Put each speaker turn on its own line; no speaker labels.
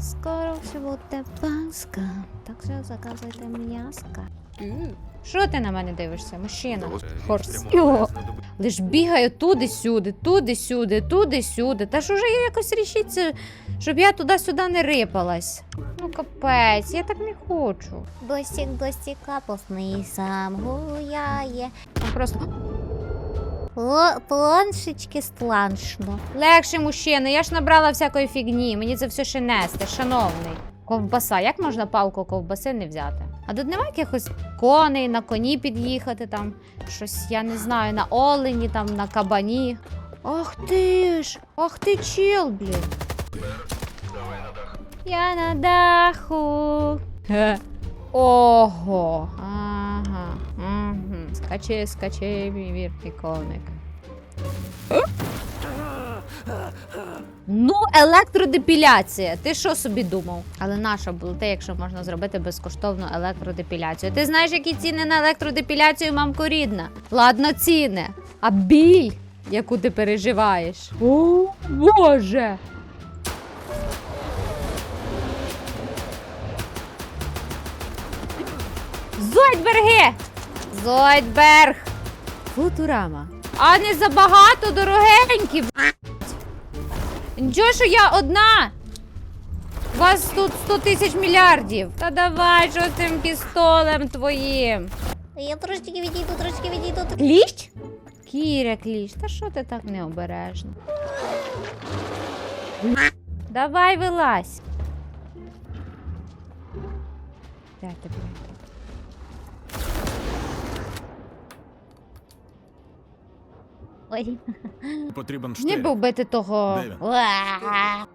Скоро все буде паска. Так що заказуйте м'яска. Що ти на мене дивишся, мужчина? Хорс. Лиш бігаю туди-сюди, туди-сюди, туди-сюди. Та ж уже якось рішіться, щоб я туди-сюди не рипалась. Ну капець, я так не хочу.
Бластик, бластик, капусний сам гуляє.
Просто
Планшечки стланшно.
легше, мужчина, я ж набрала всякої фігні. Мені це все ще нести, шановний. Ковбаса, як можна палку ковбаси не взяти? А тут немає якихось коней, на коні під'їхати там, щось, я не знаю, на олені, там, на кабані. Ах ти ж! Ах ти чел, блін. Давай на дах. Я на даху. Ого. Скачи, скачи, мій вірний коник. Ну, електродепіляція. Ти що собі думав? Але наша було те, якщо можна зробити безкоштовну електродепіляцію. Ти знаєш, які ціни на електродепіляцію, мамко рідна? Ладно, ціни. А біль, яку ти переживаєш. О, Боже! Зойдберги! Зойдберг! Футурама. А не забагато дорогенькі. Нічого, що я одна. У вас тут 100 тисяч мільярдів. Та давай, що з цим пістолем твоїм.
Я трошечки відійду, трошечки відійду.
Кліщ? Кіря, кліщ, та що ти так необережно? Давай вилазь. Де ти,
Ой.
Потрібен
Не
штиль.
би ти того.
Де він?
Уа.